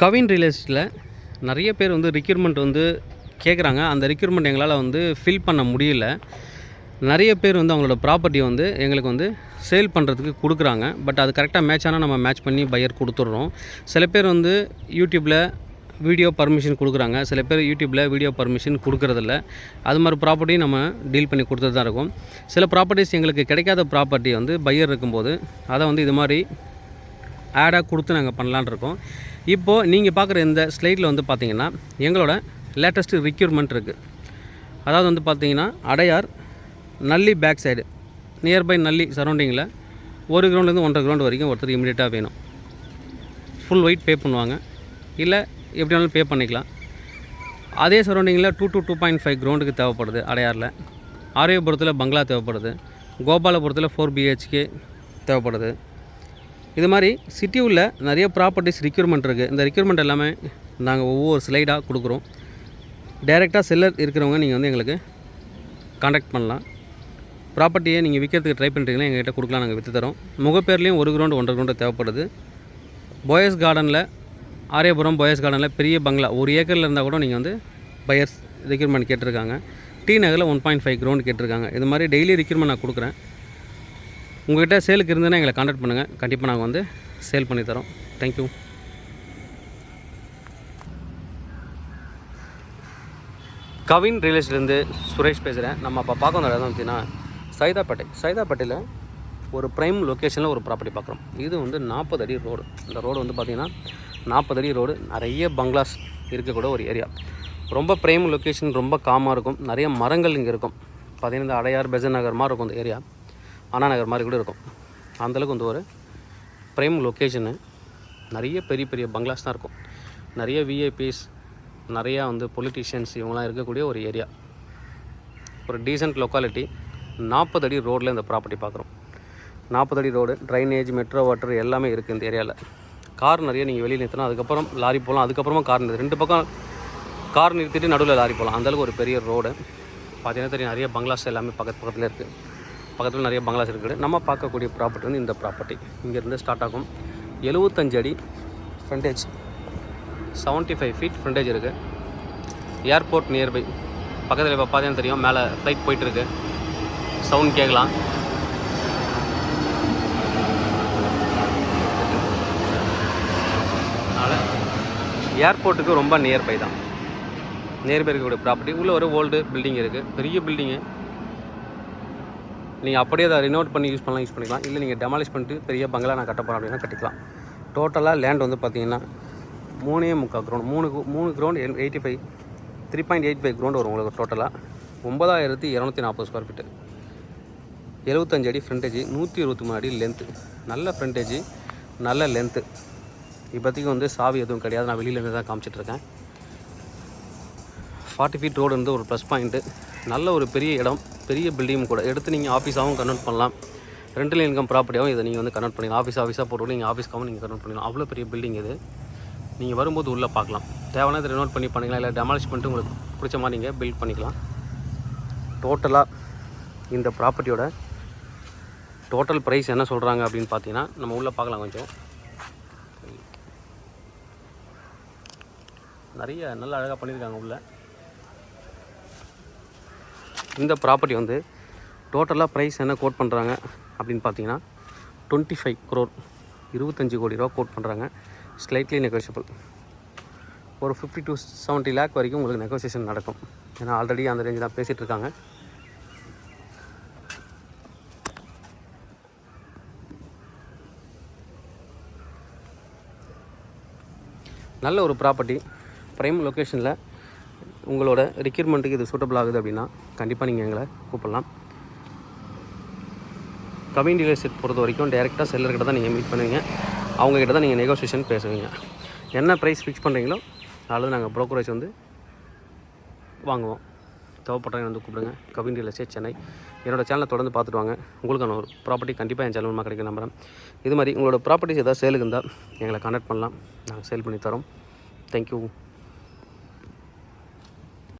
Kavin real நிறைய பேர் வந்து ரிக்யூர்மெண்ட் வந்து கேட்குறாங்க அந்த ரிக்யூர்மெண்ட் எங்களால் வந்து ஃபில் பண்ண முடியல. நிறைய பேர் வந்து அவங்களோட ப்ராப்பர்ட்டியை வந்து எங்களுக்கு வந்து சேல் பண்ணுறதுக்கு கொடுக்குறாங்க. பட் அது கரெக்டாக மேட்ச் ஆனால் நம்ம மேட்ச் பண்ணி பையர் கொடுத்துட்றோம். சில பேர் வந்து யூடியூப்பில் வீடியோ பர்மிஷன் கொடுக்குறாங்க. சில பேர் யூடியூப்பில் வீடியோ பர்மிஷன் கொடுக்குறதில்ல. அது மாதிரி ப்ராப்பர்ட்டியும் நம்ம டீல் பண்ணி கொடுத்துட்டு தான் இருக்கும். சில ப்ராப்பர்ட்டிஸ் எங்களுக்கு கிடைக்காத ப்ராப்பர்ட்டி வந்து பையர் இருக்கும்போது அதை வந்து இது மாதிரி ஆடாக கொடுத்து நாங்கள் பண்ணலான்னு இருக்கோம். இப்போது நீங்கள் பார்க்குற இந்த ஸ்லைட்டில் வந்து பார்த்தீங்கன்னா எங்களோட லேட்டஸ்ட்டு ரிக்யூர்மெண்ட் இருக்குது அதாவது வந்து பார்த்தீங்கன்னா Adyar Nalli back side nearby Nalli சரௌண்டிங்கில் ஒரு கிரவுண்ட்லேருந்து ஒன்றரை கிரவுண்ட் வரைக்கும் ஒருத்தர் இமீடியட்டாக வேணும். ஃபுல் ஒயிட் பே பண்ணுவாங்க. இல்லை எப்படி வேணாலும் பே பண்ணிக்கலாம். அதே சரௌண்டிங்கில் two two two point five கிரவுண்டுக்கு தேவைப்படுது அடையாரில். ஆரியபுரத்தில் பங்களா தேவைப்படுது. கோபாலபுரத்தில் ஃபோர் பிஹெச்கே தேவைப்படுது. இது மாதிரி சிட்டி உள்ள நிறைய ப்ராப்பர்ட்டிஸ் ரிக்யூர்மெண்ட் இருக்குது இந்த ரிக்யூர்மெண்ட் எல்லாமே நாங்கள் ஒவ்வொரு ஸ்லைடாக கொடுக்குறோம். டைரெக்டாக செல்லர் இருக்கிறவங்க நீங்கள் வந்து எங்களுக்கு காண்டாக்ட் பண்ணலாம். ப்ராப்பர்ட்டியை நீங்கள் விற்கிறதுக்கு ட்ரை பண்ணுறீங்கன்னா எங்கள்கிட்ட கொடுக்கலாம் நாங்கள் விற்று தரோம். முகப்பேர்லேயும் ஒரு கிரவுண்டு ஒன்றரை கிரவுண்டு தேவைப்படுது. போயஸ் கார்டனில் ஆரியபுரம் போயஸ் கார்டனில் பெரிய பங்களா. ஒரு ஏக்கரில் இருந்தால் கூட நீங்கள் வந்து பையர்ஸ் ரெக்யூர்மெண்ட் கேட்டிருக்காங்க. டி நகரில் ஒன் பாயிண்ட் ஃபைவ் கிரவுண்ட் கேட்டிருக்காங்க. இது மாதிரி டெய்லி ரெக்யூர்மெண்ட் நான் கொடுக்குறேன். உங்கள்கிட்ட சேலுக்கு இருந்ததுன்னா எங்களை காண்டாக்ட் பண்ணுங்கள் கண்டிப்பாக நாங்கள் வந்து சேல் பண்ணி தரோம். தேங்க்யூ கவின் ரியலிஸ்ட்லேருந்து சுரேஷ் பேசுகிறேன் நம்ம அப்போ பார்க்க வந்த இடம் பார்த்தீங்கன்னா சைதாப்பேட்டை. சைதாப்பேட்டையில் ஒரு ப்ரைம் லொக்கேஷனில் ஒரு ப்ராப்பர்ட்டி பார்க்குறோம் இது வந்து நாற்பது அடி ரோடு இந்த ரோடு வந்து பார்த்திங்கன்னா நாற்பது அடி ரோடு நிறைய பங்களாஸ் இருக்கக்கூட ஒரு ஏரியா ரொம்ப ப்ரைம் லொக்கேஷன் ரொம்ப காமாக இருக்கும். நிறைய மரங்கள் இங்கே இருக்கும். பார்த்தீங்கன்னா இந்த அடையார் பெஜன் நகர் மாதிரி இருக்கும் இந்த ஏரியா அண்ணா நகர் மாதிரி கூட இருக்கும். அந்தளவுக்கு வந்து ஒரு ப்ரைம் லொக்கேஷனு நிறைய பெரிய பெரிய பங்களாஸ் தான் இருக்கும். நிறைய விஐபிஸ் நிறையா வந்து பொலிட்டிஷியன்ஸ் இவங்களாம் இருக்கக்கூடிய ஒரு ஏரியா ஒரு டீசென்ட் லொக்காலிட்டி நாற்பது அடி ரோட்டில் இந்த ப்ராப்பர்ட்டி பார்க்குறோம். நாற்பது அடி ரோடு ட்ரைனேஜ் மெட்ரோ வாட்டர் எல்லாமே இருக்குது இந்த ஏரியாவில் கார் நிறைய நீங்கள் வெளியில் நிறுத்தணும் அதுக்கப்புறம் லாரி போகலாம் அதுக்கப்புறமா கார் நிறுத்து. ரெண்டு பக்கம் கார் நிறுத்திட்டு நடுவில் லாரி போகலாம். அந்தளவுக்கு ஒரு பெரிய ரோடு பார்த்தீங்கன்னா தெரியும் நிறைய பங்களாஸ் எல்லாமே பக்கத்து பக்கத்தில் இருக்குது பக்கத்தில் நிறைய பங்களாஸ் இருக்குது. நம்ம பார்க்கக்கூடிய ப்ராப்பர்ட்டி வந்து இந்த ப்ராப்பர்ட்டி இங்கேருந்து ஸ்டார்ட் ஆகும். எழுபத்தஞ்சு அடி frontage seventy five feet frontage இருக்குது ஏர்போர்ட் நியர்பை பக்கத்தில் இப்போ பார்த்தீங்கன்னா தெரியும். மேலே ஃப்ளைட் போயிட்டுருக்கு சவுண்ட் கேட்கலாம். அதனால் ஏர்போர்ட்டுக்கு ரொம்ப நியர்பை தான். நியர்பை இருக்கக்கூடிய ப்ராப்பர்ட்டி உள்ளே ஒரு ஓல்டு பில்டிங் இருக்குது பெரிய பில்டிங்கு நீங்கள் அப்படியே அதை ரினோட் பண்ணி யூஸ் பண்ணலாம் யூஸ் பண்ணிக்கலாம். இல்லை நீங்கள் டெமாலிஷ் பண்ணிட்டு பெரிய பங்களா நான் கட்ட போகிறேன் அப்படின்னா கட்டிக்கலாம். டோட்டலாக லேண்ட் வந்து பார்த்தீங்கன்னா மூணே முக்கால் கிரவுண்ட் மூணு மூணு மூணு ground eighty five three point eight five ground வரும் உங்களுக்கு டோட்டலாக ஒம்பதாயிரத்தி இரநூத்தி நாற்பது ஸ்கொயர் ஃபீட்டு எழுபத்தஞ்சு அடி ஃப்ரண்டேஜ் நூற்றி இருபத்தி மூணு அடி லென்த்து நல்ல ஃப்ரண்டேஜ் நல்ல லென்த்து இப்போதைக்கு வந்து சாவி எதுவும் கிடையாது. நான் வெளியிலேருந்து தான் காமிச்சிட்ருக்கேன் ஃபார்ட்டி ஃபீட் ரோடு வந்து ஒரு ப்ளஸ் பாயிண்ட்டு நல்ல ஒரு பெரிய இடம் பெரிய பில்டிங் கூட. எடுத்து நீங்கள் ஆஃபீஸாகவும் கன்வெர்ட் பண்ணலாம். ரெண்டல் இன்கம் ப்ராப்பர்ட்டியாகவும் இதை நீங்கள் வந்து கன்வெர்ட் பண்ணிக்கலாம். ஆஃபீஸ் ஆஃபீஸாக போட்டு நீங்கள் ஆஃபீஸ்க்காகவும் நீங்கள் கன்வெர்ட் பண்ணிக்கலாம். அவ்வளோ பெரிய பில்டிங் இது. நீங்கள் வரும்போது உள்ளே பார்க்கலாம். தேவையான இதை ரெனோட் பண்ணி பண்ணிக்கலாம். இல்லை டெமாலிஷ் பண்ணிட்டு உங்களுக்கு பிடிச்ச மாதிரி நீங்கள் பில்ட் பண்ணிக்கலாம். டோட்டலாக இந்த ப்ராப்பர்ட்டியோட டோட்டல் ப்ரைஸ் என்ன சொல்கிறாங்க அப்படின்னு பார்த்தீங்கன்னா நம்ம உள்ளே பார்க்கலாம் கொஞ்சம். நிறைய நல்லா அழகாக பண்ணியிருக்காங்க உள்ளே. இந்த ப்ராப்பர்ட்டி வந்து டோட்டலாக ப்ரைஸ் என்ன கோட் பண்ணுறாங்க அப்படின்னு பார்த்தீங்கன்னா டுவெண்ட்டி ஃபைவ் க்ரோர் இருபத்தஞ்சி கோடி ரூபா கோட் பண்ணுறாங்க ஸ்லைட்லி நெகோஷியபிள் ஒரு ஃபிஃப்டி டு செவன்ட்டி லேக் வரைக்கும் உங்களுக்கு நெகோசியேஷன் நடக்கும். ஏன்னா ஆல்ரெடி அந்த ரேஞ்சு தான் பேசிகிட்டு இருக்காங்க. நல்ல ஒரு ப்ராப்பர்ட்டி ப்ரைம் லொக்கேஷனில் உங்களோட ரெக்யூர்மெண்ட்டுக்கு இது சூட்டபிள் ஆகுது அப்படின்னா கண்டிப்பாக நீங்கள் எங்களை கூப்பிடலாம். கவின் டீலர்ஷிப் பொறுத்த வரைக்கும் டேரெக்டாக செல்லர்கிட்ட தான் நீங்கள் மீட் பண்ணுவீங்க. அவங்கக்கிட்ட தான் நீங்கள் நெகோசியேஷன் பேசுவீங்க. என்ன ப்ரைஸ் ஃபிக்ஸ் பண்ணுறீங்களோ அல்லது நாங்கள் ப்ரோக்கரேஜ் வந்து வாங்குவோம். தேவைப்பட்டவங்க வந்து கூப்பிடுங்க. Kavin real estate Chennai. என்னோடய சேனலை தொடர்ந்து பார்த்துட்டு வாங்க. உங்களுக்கான ஒரு ப்ராப்பர்ட்டி கண்டிப்பாக என் சேனல் மூலமாக கிடைக்கும் நம்புகிறேன் இது மாதிரி உங்களோட ப்ராப்பர்ட்டிஸ் ஏதாவது சேலுக்கு இருந்தால் எங்களை கான்டாக்ட் பண்ணலாம். நாங்கள் சேல் பண்ணி தரோம். தேங்க்யூ